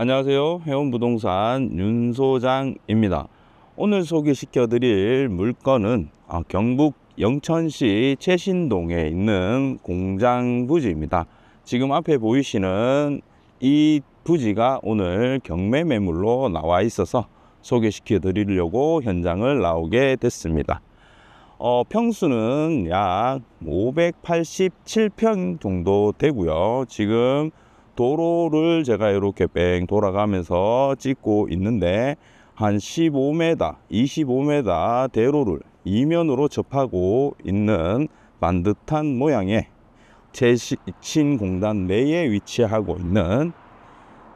안녕하세요. 해운부동산 윤 소장입니다. 오늘 소개시켜 드릴 물건은 아, 경북 영천시 최신동에 있는 공장 부지입니다. 지금 앞에 보이시는 이 부지가 오늘 경매 매물로 나와 있어서 소개시켜 드리려고 현장을 나오게 됐습니다. 어, 평수는 약 587평 정도 되고요. 지금 도로를 제가 이렇게 뺑 돌아가면서 찍고 있는데 한 15m, 25m 대로를 이면으로 접하고 있는 반듯한 모양의 최신공단 내에 위치하고 있는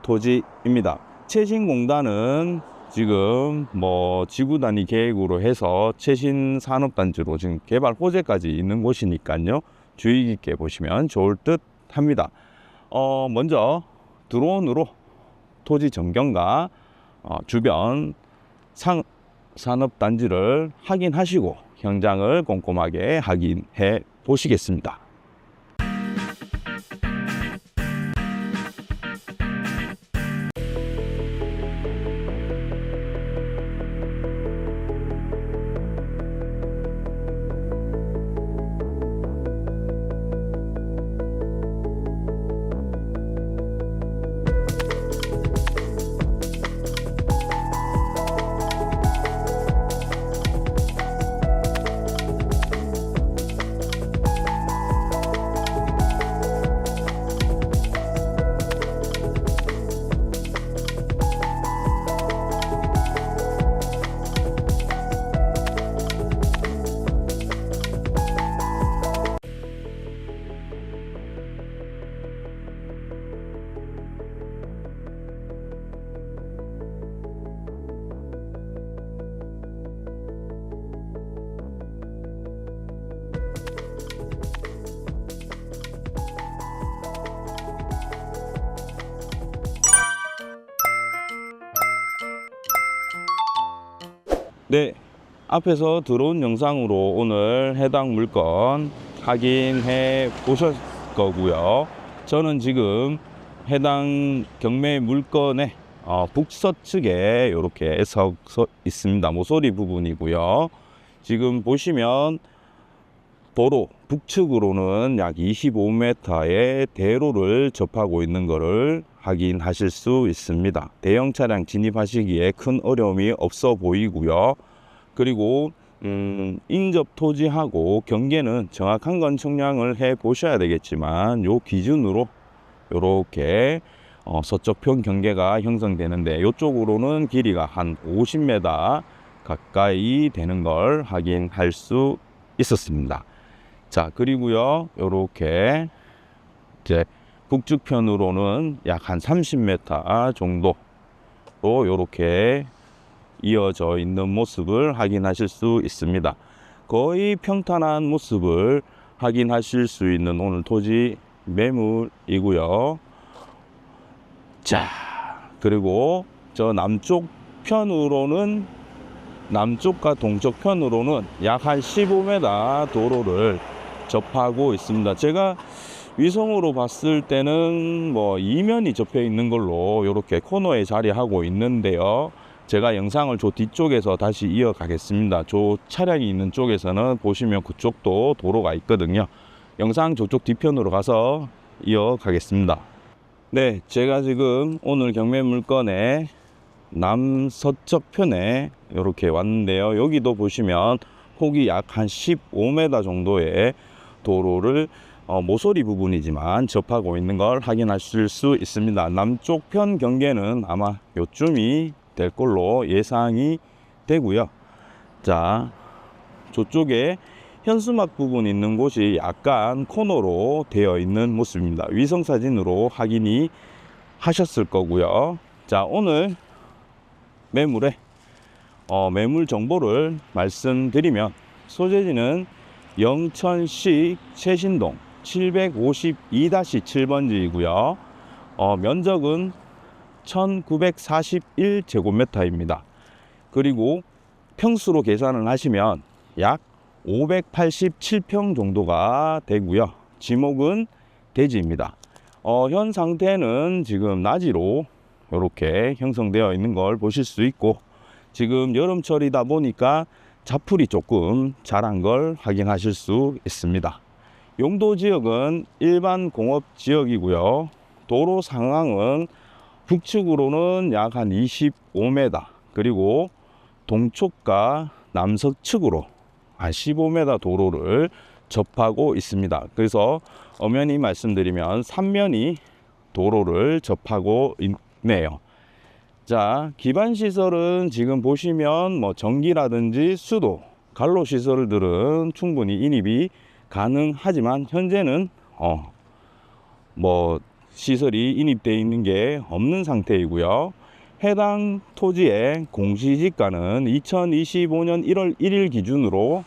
토지입니다. 최신공단은 지금 뭐 지구 단위 계획으로 해서 최신 산업 단지로 지금 개발 호재까지 있는 곳이니까요. 주의 깊게 보시면 좋을 듯 합니다. 어, 먼저 드론으로 토지 전경과 어, 주변 상, 산업단지를 확인하시고 현장을 꼼꼼하게 확인해 보시겠습니다. 네, 앞에서 들어온 영상으로 오늘 해당 물건 확인해 보실 거고요. 저는 지금 해당 경매 물건의 어, 북서측에 이렇게 서, 서 있습니다. 모서리 부분이고요. 지금 보시면 도로 북측으로는 약 25m의 대로를 접하고 있는 것을 확인하실 수 있습니다. 대형 차량 진입하시기에 큰 어려움이 없어 보이고요. 그리고 음, 인접 토지하고 경계는 정확한 건 측량을 해 보셔야 되겠지만 요 기준으로 요렇게 어, 서쪽편 경계가 형성되는데 이쪽으로는 길이가 한 50m 가까이 되는 걸 확인할 수 있었습니다. 자, 그리고요, 요렇게 이제 북측편으로는 약 한 30m 정도 로 요렇게 이어져 있는 모습을 확인하실 수 있습니다. 거의 평탄한 모습을 확인하실 수 있는 오늘 토지 매물이고요. 자, 그리고 저 남쪽 편으로는 남쪽과 동쪽 편으로는 약 한 15m 도로를 접하고 있습니다. 제가 위성으로 봤을 때는 뭐 이면이 접해 있는 걸로 이렇게 코너에 자리하고 있는데요. 제가 영상을 저 뒤쪽에서 다시 이어가겠습니다. 저 차량이 있는 쪽에서는 보시면 그쪽도 도로가 있거든요. 영상 저쪽 뒤편으로 가서 이어가겠습니다. 네, 제가 지금 오늘 경매 물건의 남서쪽 편에 이렇게 왔는데요. 여기도 보시면 폭이 약 한 15m 정도의 도로를 어, 모서리 부분이지만 접하고 있는 걸 확인하실 수 있습니다. 남쪽 편 경계는 아마 요쯤이 될 걸로 예상이 되고요. 자, 저쪽에 현수막 부분 있는 곳이 약간 코너로 되어 있는 모습입니다. 위성 사진으로 확인이 하셨을 거고요. 자, 오늘 매물에 어, 매물 정보를 말씀드리면 소재지는 영천시 최신동 752-7번지이고요. 어, 면적은 1941제곱미터입니다. 그리고 평수로 계산을 하시면 약 587평 정도가 되고요. 지목은 대지입니다. 어, 현 상태는 지금 낮이로 이렇게 형성되어 있는 걸 보실 수 있고 지금 여름철이다 보니까 자풀이 조금 자란 걸 확인하실 수 있습니다. 용도 지역은 일반 공업 지역이고요. 도로 상황은 북측으로는 약 한 25m 그리고 동쪽과 남서 측으로 한 15m 도로를 접하고 있습니다. 그래서 엄연히 말씀드리면 삼면이 도로를 접하고 있네요. 자, 기반 시설은 지금 보시면 뭐 전기라든지 수도, 갈로 시설들은 충분히 인입이 가능하지만 현재는 어, 뭐 시설이 인입되어 있는 게 없는 상태이고요. 해당 토지의 공시지가는 2025년 1월 1일 기준으로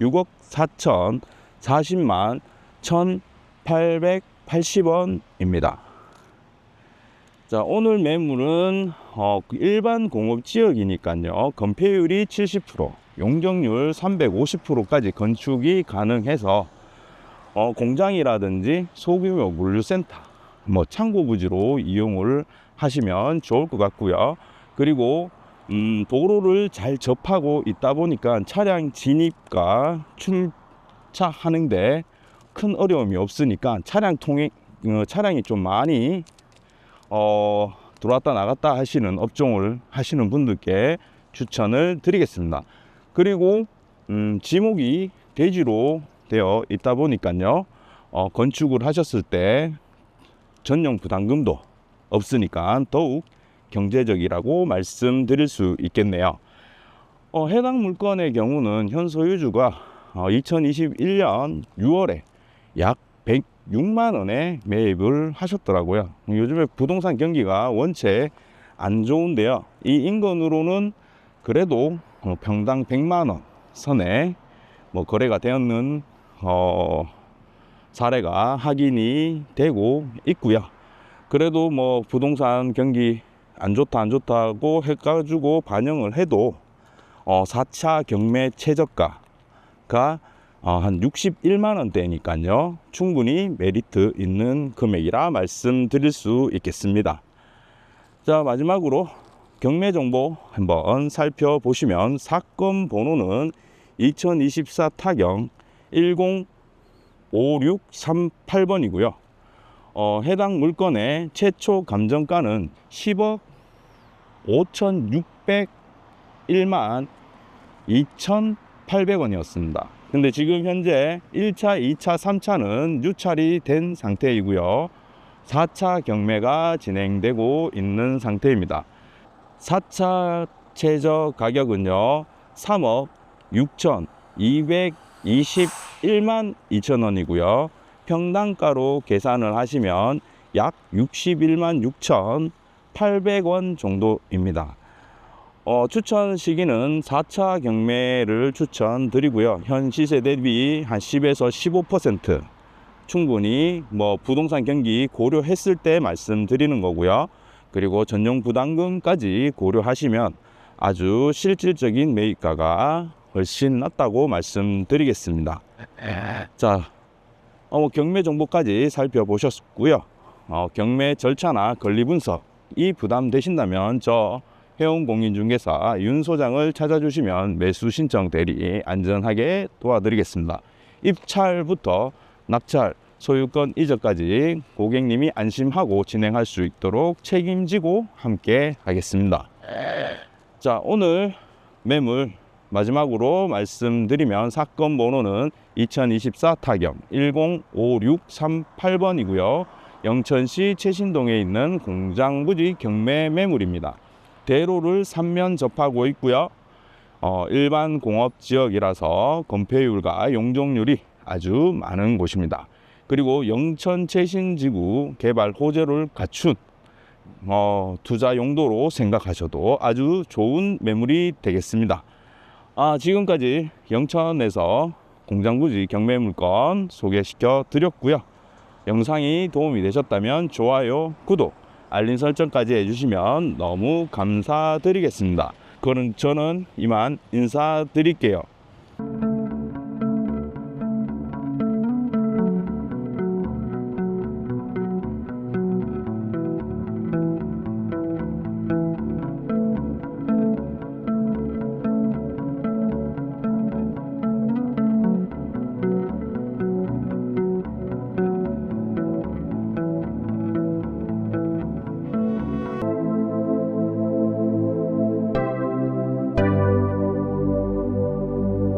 6억 4천 40만 1,880원입니다. 자, 오늘 매물은 어, 그 일반 공업 지역이니까요. 건폐율이 70%, 용적률 350%까지 건축이 가능해서 어, 공장이라든지 소규모 물류센터, 뭐 창고 부지로 이용을 하시면 좋을 것 같고요. 그리고 음, 도로를 잘 접하고 있다 보니까 차량 진입과 출차하는데 큰 어려움이 없으니까 차량 통행 어, 차량이 좀 많이 어, 들어왔다 나갔다 하시는 업종을 하시는 분들께 추천을 드리겠습니다. 그리고 음, 지목이 대지로 되어 있다 보니까요. 어, 건축을 하셨을 때 전용 부담금도 없으니까 더욱 경제적이라고 말씀드릴 수 있겠네요. 어, 해당 물건의 경우는 현 소유주가 어, 2021년 6월에 약 106만 원에 매입을 하셨더라고요. 요즘에 부동산 경기가 원체 안 좋은데요. 이 인건으로는 그래도 어, 평당 100만 원 선에 뭐 거래가 되었는 어, 사례가 확인이 되고 있고요. 그래도 뭐 부동산 경기 안 좋다 안 좋다고 해가지고 반영을 해도 어 4차 경매 최저가가 어, 한 61만 원대니까요. 충분히 메리트 있는 금액이라 말씀드릴 수 있겠습니다. 자, 마지막으로 경매 정보 한번 살펴보시면 사건 번호는 2024 타경 105638번이고요. 어, 해당 물건의 최초 감정가는 10억 5,601만 2,800원이었습니다. 근데 지금 현재 1차, 2차, 3차는 유찰이 된 상태이고요. 4차 경매가 진행되고 있는 상태입니다. 4차 최저 가격은요. 3억 6,221만 2천 원이고요. 평당가로 계산을 하시면 약 61만 6,800원 정도입니다. 어, 추천 시기는 4차 경매를 추천드리고요. 현 시세 대비 한 10에서 15% 충분히 뭐 부동산 경기 고려했을 때 말씀드리는 거고요. 그리고 전용 부담금까지 고려하시면 아주 실질적인 매입가가 훨씬 낫다고 말씀드리겠습니다. 자, 어, 뭐 경매 정보까지 살펴보셨고요. 어, 경매 절차나 권리 분석이 부담되신다면 저 해운공인중개사 윤 소장을 찾아주시면 매수 신청 대리 안전하게 도와드리겠습니다. 입찰부터 낙찰, 소유권 이전까지 고객님이 안심하고 진행할 수 있도록 책임지고 함께 하겠습니다. 자, 오늘 매물 마지막으로 말씀드리면 사건 번호는 2024 타경 105638번이고요. 영천시 최신동에 있는 공장 부지 경매 매물입니다. 대로를 3면 접하고 있고요. 어, 일반 공업 지역이라서 건폐율과 용적률이 아주 많은 곳입니다. 그리고 영천 최신지구 개발 호재를 갖춘 어, 투자 용도로 생각하셔도 아주 좋은 매물이 되겠습니다. 아, 지금까지 영천에서 공장부지 경매 물건 소개시켜 드렸고요. 영상이 도움이 되셨다면 좋아요, 구독, 알림 설정까지 해주시면 너무 감사드리겠습니다. 그럼 저는 이만 인사드릴게요.